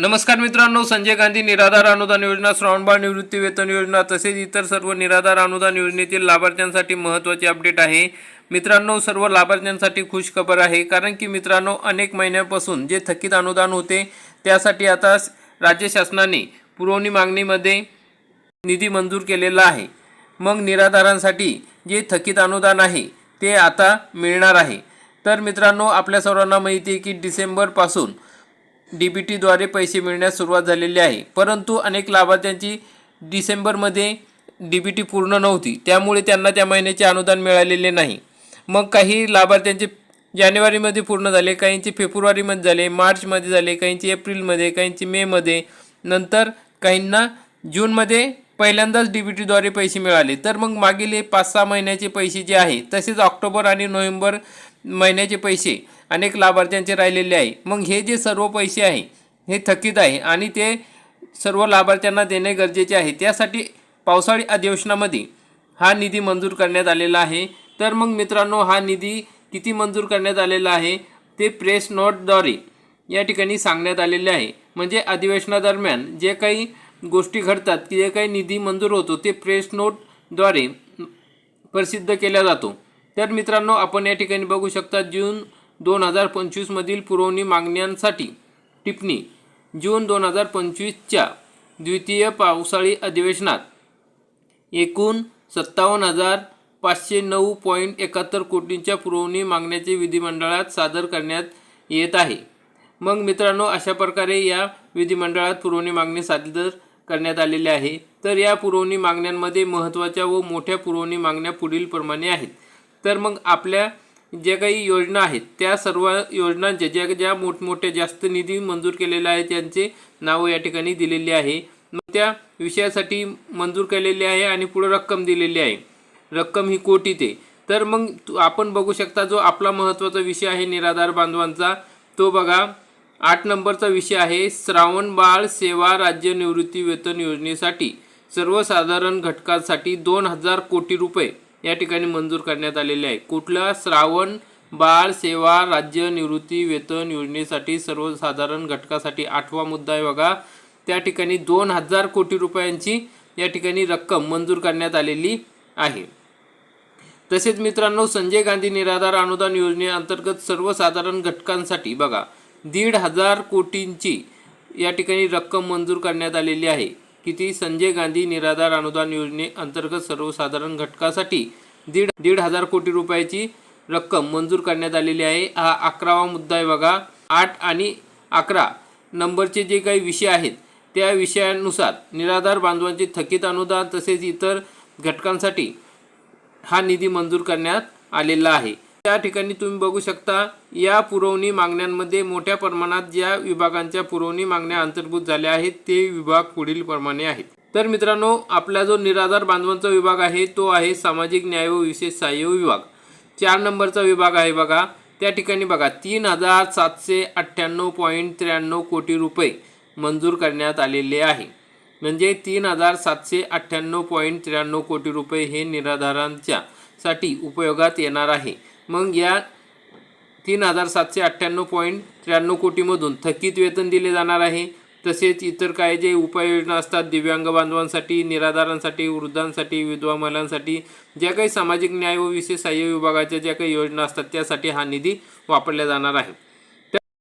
नमस्कार मित्रांनो संजय गांधी निराधार अनुदान योजना श्रावणबाळ निवृत्ती वेतन योजना तसेच इतर सर्व निराधार अनुदान योजनेतील लाभार्थ्यांसाठी महत्त्वाचे अपडेट आहे. मित्रांनो सर्व लाभार्थ्यांसाठी खुश खबर आहे कारण की मित्रांनो अनेक महिन्यापासून जे थकीत अनुदान होते त्यासाठी आता राज्य शासनाने पुरवणी मागणीमध्ये निधी मंजूर केलेला आहे. मग निराधारांसाठी जे थकीत अनुदान आहे ते आता मिळणार आहे. तर मित्रांनो आपल्या सर्वांना माहिती आहे की डिसेंबरपासून डी बी टीद्वारे पैसे मिळण्यास सुरुवात झालेली आहे. परंतु अनेक लाभार्थ्यांची डिसेंबरमध्ये डी बी टी पूर्ण नव्हती. त्यामुळे त्यांना त्या महिन्याचे अनुदान मिळालेले नाही. मग काही लाभार्थ्यांचे जानेवारीमध्ये पूर्ण झाले काहींचे फेब्रुवारीमध्ये झाले मार्चमध्ये झाले काहींचे एप्रिलमध्ये काहींचे मेमध्ये. नंतर काहींना जूनमध्ये पहिल्यांदाच डी बी टीद्वारे पैसे मिळाले. तर मग मागील हे पाच सहा महिन्याचे पैसे जे आहे तसेच ऑक्टोबर आणि नोव्हेंबर महिन्याचे पैसे. अनेक लाभार्थ्यांचे राहिलेले आहे. मग हे जे सर्व पैसे आहे हे थकीत आहे आणि ते सर्व लाभार्थ्यांना देणे गरजेचे आहे त्यासाठी पावसाळी अधिवेशनामध्ये हा निधी मंजूर करण्यात आलेला आहे. तर मग मित्रांनो हा निधी किती मंजूर करण्यात आलेला आहे ते प्रेस नोटद्वारे या ठिकाणी सांगण्यात आलेले आहे. म्हणजे अधिवेशनादरम्यान जे काही गोष्टी घडतात की जे काही निधी मंजूर होतो ते प्रेस नोटद्वारे प्रसिद्ध केला जातो. तर मित्रांनो आपण या ठिकाणी बघू शकता जून दोन हजार पंचवीसमधील पुरवणी मागण्यांसाठी टिप्पणी. जून दोन हजार पंचवीसच्या द्वितीय पावसाळी अधिवेशनात एकूण सत्तावन्न हजार पाचशे नऊ पॉईंट एकाहत्तर कोटींच्या पुरवणी मागण्याचे विधिमंडळात सादर करण्यात येत आहे. मग मित्रांनो अशा प्रकारे या विधिमंडळात पुरवणी मागणी सादर करण्यात आलेली आहे. तर या पुरवणी मागण्यांमध्ये महत्त्वाच्या व मोठ्या पुरवणी मागण्या पुढीलप्रमाणे आहेत. तर मग आपल्या ज्या काही योजना आहेत त्या सर्व योजनांचे ज्या ज्या मोठमोठ्या जास्त निधी मंजूर केलेल्या आहे त्यांचे नावं या ठिकाणी दिलेली आहे. मग त्या विषयासाठी मंजूर केलेली आहे आणि पुढे रक्कम दिलेली आहे. रक्कम ही कोटीत आहे तर मग आपण बघू शकता जो आपला महत्त्वाचा विषय आहे निराधार बांधवांचा तो बघा आठ नंबरचा विषय आहे श्रावण बाळ सेवा राज्य निवृत्ती वेतन योजनेसाठी सर्वसाधारण घटकांसाठी दोन हजार कोटी रुपये. या ठिकाणी मंजूर करण्यात आलेले आहे. कुठला श्रावण बाळ सेवा राज्य निवृत्ती वेतन योजनेसाठी सर्वसाधारण घटकासाठी आठवा मुद्दा आहे बघा. त्या ठिकाणी दोन हजार कोटी रुपयांची या ठिकाणी रक्कम मंजूर करण्यात आलेली आहे. तसेच मित्रांनो संजय गांधी निराधार अनुदान योजनेअंतर्गत सर्वसाधारण घटकांसाठी बघा दीड हजार कोटींची या ठिकाणी रक्कम मंजूर करण्यात आलेली आहे. किती संजय गांधी निराधार अनुदान योजनेअंतर्गत सर्वसाधारण घटकासाठी दीड दीड हजार कोटी रुपयाची रक्कम मंजूर करण्यात आलेली आहे. हा अकरावा मुद्दा आहे बघा. आठ आणि अकरा नंबरचे जे काही विषय आहेत त्या विषयानुसार निराधार बांधवांचे थकीत अनुदान तसेच इतर घटकांसाठी हा निधी मंजूर करण्यात आलेला आहे. त्या ठिकाणी तुम्ही बघू शकता या पुरवणी मागण्यांमध्ये मोठ्या प्रमाणात ज्या विभागांच्या पुरवणी मागण्या अंतर्भूत झाल्या आहेत ते विभाग पुढील प्रमाणे आहेत. तर मित्रांनो आपला जो निराधार बांधवांचा विभाग आहे तो आहे सामाजिक न्याय व विशेष सहाय्य विभाग. चार नंबरचा विभाग आहे बघा. त्या ठिकाणी बघा तीन हजार सातशे अठ्ठ्याण्णव पॉईंट त्र्याण्णव कोटी रुपये मंजूर करण्यात आलेले आहे. म्हणजे तीन हजार सातशे अठ्ठ्याण्णव पॉईंट त्र्याण्णव कोटी रुपये हे निराधारांच्या साठी उपयोगात येणार आहे. मग या तीन हजार सातशे अठ्ठ्याण्णव पॉईंट त्र्याण्णव कोटीमधून थकीत वेतन दिले जाणार आहे. तसेच इतर काय जे उपाययोजना असतात दिव्यांग बांधवांसाठी निराधारांसाठी वृद्धांसाठी विधवा महिलांसाठी ज्या काही सामाजिक न्याय व विशेष सहाय्य विभागाच्या ज्या काही योजना असतात त्यासाठी हा निधी वापरला जाणार आहे.